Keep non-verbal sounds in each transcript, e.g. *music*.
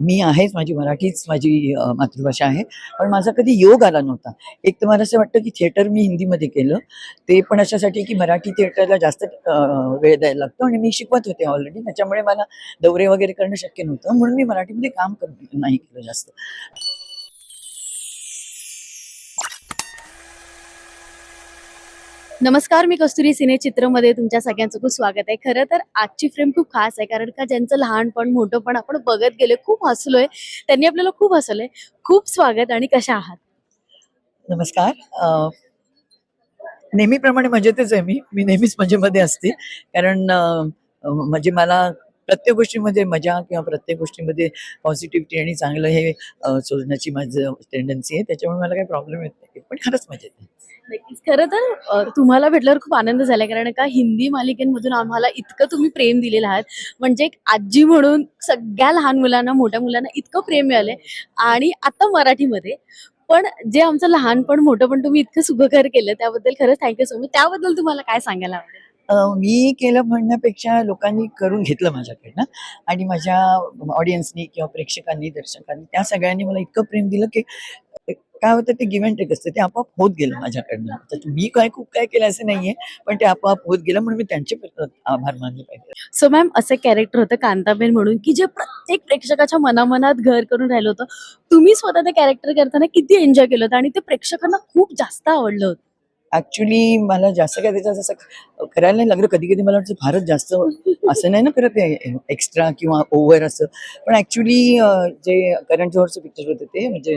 मी आहेच माझी मराठीच माझी मातृभाषा आहे. पण माझा कधी योग आला नव्हता. एक तर मला असं वाटतं की थिएटर मी हिंदीमध्ये केलं. ते पण अशासाठी की मराठी थिएटरला जास्त वेळ द्यायला लागतो आणि मी शिकवत होते ऑलरेडी त्याच्यामुळे मला दौरे वगैरे करणं शक्य नव्हतं. म्हणून मी मराठीमध्ये काम कर नाही केलं जास्त. नमस्कार मी कस्तुरी सिने चित्रमध्ये तुमच्या सगळ्यांचं खूप स्वागत आहे. खरं तर आजची फ्रेम खूप खास आहे कारण का ज्यांचं लहानपण मोठंपण आपण बघत गेले खूप हसलोय. त्यांनी आपल्याला खूप हसलोय खूप स्वागत आणि कशा आहात? नमस्कार. नेहमीप्रमाणे मजेतच आहे मी. मी नेहमीच मजेमध्ये असते. कारण म्हणजे मला प्रत्येक गोष्टीमध्ये मजा किंवा प्रत्येक गोष्टीमध्ये पॉझिटिव्हिटी आणि चांगलं हे शोधण्याची माझं टेंडन्सी आहे. त्याच्यामुळे मला काही प्रॉब्लेम येत नाही पण खरंच मजेत आहे. नक्कीच. खरं तर तुम्हाला भेटल्यावर खूप आनंद झालाय कारण का हिंदी मालिकेमधून आम्हाला इतकं तुम्ही प्रेम दिलेलं आहात. म्हणजे एक आजी म्हणून सगळ्या लहान मुलांना मोठ्या मुलांना इतकं प्रेम मिळालंय. आणि आता मराठीमध्ये पण जे आमचं लहानपण मोठं पण तुम्ही इतकं सुखकर केलं त्याबद्दल खरंच थँक्यू सो मच त्याबद्दल तुम्हाला काय सांगायला आवडेल? मी केलं म्हणण्यापेक्षा लोकांनी करून घेतलं माझ्याकडनं आणि माझ्या ऑडियन्सनी किंवा प्रेक्षकांनी दर्शकांनी त्या सगळ्यांनी मला इतकं प्रेम दिलं की काय होतं ते गिव्ह टेक असतं ते आपोआप होत गेलं माझ्याकडनं. तर मी काय खूप काय केलं असं नाहीये पण ते आपोआप होत गेलं म्हणून मी त्यांचे आभार मानले पाहिजे. सो मॅम असं कॅरेक्टर होतं कांताबेन म्हणून की जे प्रत्येक प्रेक्षकाच्या मनामनात घर करून राहिलं होतं. तुम्ही स्वतः ते कॅरेक्टर करताना किती एन्जॉय केलं होतं आणि ते प्रेक्षकांना खूप जास्त आवडलं होतं. ऍक्च्युली मला जास्त काय त्याचं असं करायला नाही लागलं. कधी कधी मला वाटतं फारच जास्त असं नाही ना करत एक्स्ट्रा किंवा ओव्हर असं. पण ऍक्च्युली जे करण जोहरचं पिक्चर होते ते म्हणजे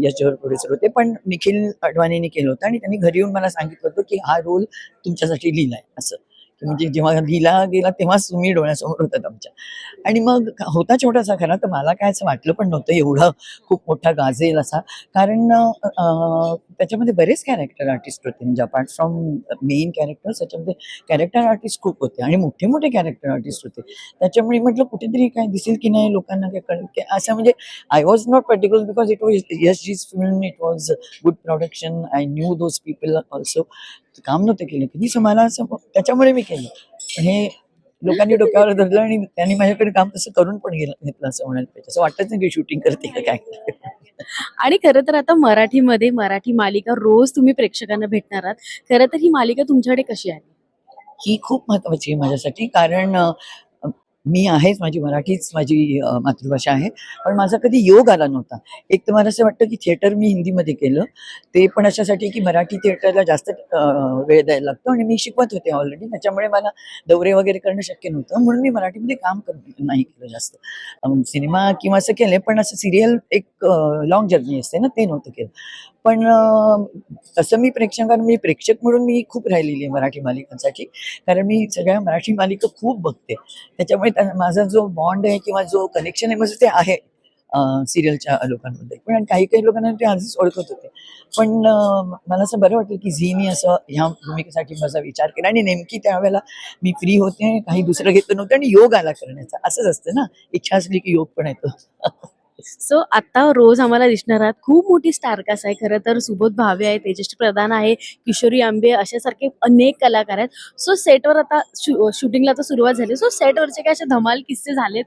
यश जोहर प्रोड्युसर होते. पण निखिल अडवाणीने केलं होतं आणि त्यांनी घरी येऊन मला सांगितलं होतं की हा रोल तुमच्यासाठी लिहिलाय असं. म्हणजे जेव्हा लिहिला गेला तेव्हाच तुम्ही डोळ्यासमोर होतात आमच्या. आणि मग होता छोटासा खरा तर मला काय असं वाटलं पण नव्हतं एवढं खूप मोठा गाजेल असा. कारण त्याच्यामध्ये बरेच कॅरेक्टर आर्टिस्ट होते. म्हणजे अपार्ट फ्रॉम मेन कॅरेक्टर त्याच्यामध्ये कॅरेक्टर आर्टिस्ट खूप होते आणि मोठे मोठे कॅरेक्टर आर्टिस्ट होते. त्याच्यामुळे म्हटलं कुठेतरी काय दिसेल की नाही लोकांना काय कळेल? की असं म्हणजे I was not particular because it was Yash ji's film it was good production I knew those people also काम नव्हतं केलं. कधीच मला असं त्याच्यामुळे मी केलं. पण हे लोकांनी डोक्यावर धरलं आणि त्यांनी माझ्याकडे काम तसं करून पण गेलं घेतलं असं म्हणायला पाहिजे. असं वाटतच नाही की शूटिंग करते का काय. आणि खरं तर आता मराठीमध्ये मराठी मालिका रोज तुम्ही प्रेक्षकांना भेटणार आहात. खरं तर ही मालिका तुमच्याकडे कशी आहे ही खूप महत्वाची आहे माझ्यासाठी. कारण मी आहेच माझी मराठीच माझी मातृभाषा आहे. पण माझा कधी योग आला नव्हता. एक तर मला असं वाटतं की थिएटर मी हिंदीमध्ये केलं. ते पण अशासाठी की मराठी थिएटरला जास्त वेळ द्यायला लागतो आणि मी शिकवत होते ऑलरेडी त्याच्यामुळे मला दौरे वगैरे करणं शक्य नव्हतं. म्हणून मी मराठीमध्ये काम कर नाही केलं जास्त. सिनेमा किंवा असं केलं पण असं सिरियल एक लॉंग जर्नी असते ना ते नव्हतं केलं. पण तसं मी प्रेक्षकांना मी प्रेक्षक म्हणून मी खूप राहिलेली आहे मराठी मालिकांसाठी. कारण मी सगळ्या मराठी मालिका खूप बघते. त्याच्यामुळे त्या- माझा जो बॉन्ड आहे किंवा जो कनेक्शन आहे माझं ते आहे सिरियलच्या लोकांमध्ये. पण काही काही लोकांना ते आधीच ओळखत होते. पण मला असं बरं वाटलं की झीनी असं ह्या भूमिकेसाठी माझा विचार केला. आणि नेमकी त्यावेळेला मी फ्री होते काही दुसरं घेतलं नव्हतं आणि योग आला करण्याचा. असंच असतं ना. इच्छा असली की योग पण येतो. *laughs* सो आता रोज आम्हाला दिसणार आहात. खूप मोठी स्टारकास्ट आहे. खरं तर सुबोध भावे आहे तेजस प्रधान आहे किशोरी आंबे अशासारखे अनेक कलाकार आहेत. सो सेटवर आता शू- शूटिंगला तर सुरुवात झाली. सो सेटवरचे काय असे धमाल किस्से झालेत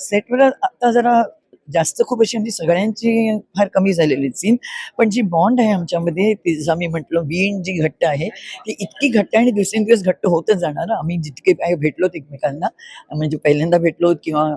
सेटवर आता जरा जास्त खूप अशी म्हणजे सगळ्यांची फार कमी झालेली सीन पण जी बॉन्ड आहे आमच्यामध्ये ती जसं आम्ही म्हटलो वीण जी घट्ट आहे ती इतकी घट्ट आणि दिवसेंदिवस घट्ट होतच जाणार. आम्ही जितके काय भेटलो एकमेकांना म्हणजे पहिल्यांदा भेटलो किंवा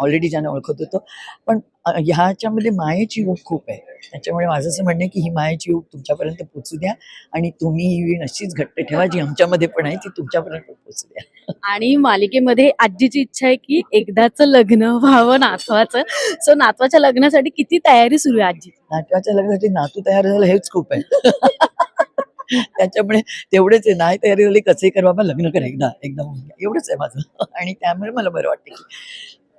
ऑलरेडी ज्यांना ओळखत होतो. पण ह्याच्यामध्ये मायेची ऊब खूप आहे. त्याच्यामुळे माझं असं म्हणणं आहे की ही मायेची ऊब तुमच्यापर्यंत पोचू द्या आणि तुम्ही ही वीण अशीच घट्ट ठेवा जी आमच्यामध्ये पण आहे ती तुमच्यापर्यंत पोचू द्या. आणि मालिकेमध्ये आजीची इच्छा आहे की एकदाच लग्न व्हावं नातवाचं. सो नातवाच्या लग्नासाठी किती तयारी सुरू आहे आजी नातवाच्या लग्नासाठी नातू तयार झालं हेच खूप आहे. *laughs* त्याच्यामुळे तेवढेच आहे. नाही तयारी झाली कसे कर बाबा लग्न कर एकदा एकदा. एवढंच आहे माझं. आणि त्यामुळे मला बरं वाटतं की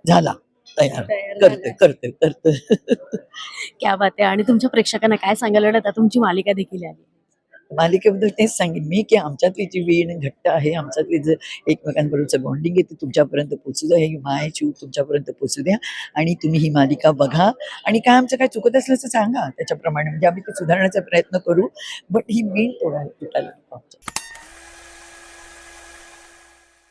झाला. तयार. करते. करते करते क्या बात आहे. आणि तुमच्या प्रेक्षकांना काय सांगायला? आता तुमची मालिका देखील आली. मालिकेबद्दल तेच सांगेन मी की आमच्यातली जी वीण घट्ट आहे आमच्यातली जे एकमेकांबरोबरचं बॉन्डिंग आहे ते तुमच्यापर्यंत पोचू द्या. ही मायाची ऊब तुमच्यापर्यंत पोचू द्या. आणि तुम्ही ही मालिका बघा. आणि काय आमचं काय चुकत असलं तर सांगा. त्याच्याप्रमाणे म्हणजे आम्ही ते सुधारण्याचा प्रयत्न करू. बट ही वीण तोडायला तुटायला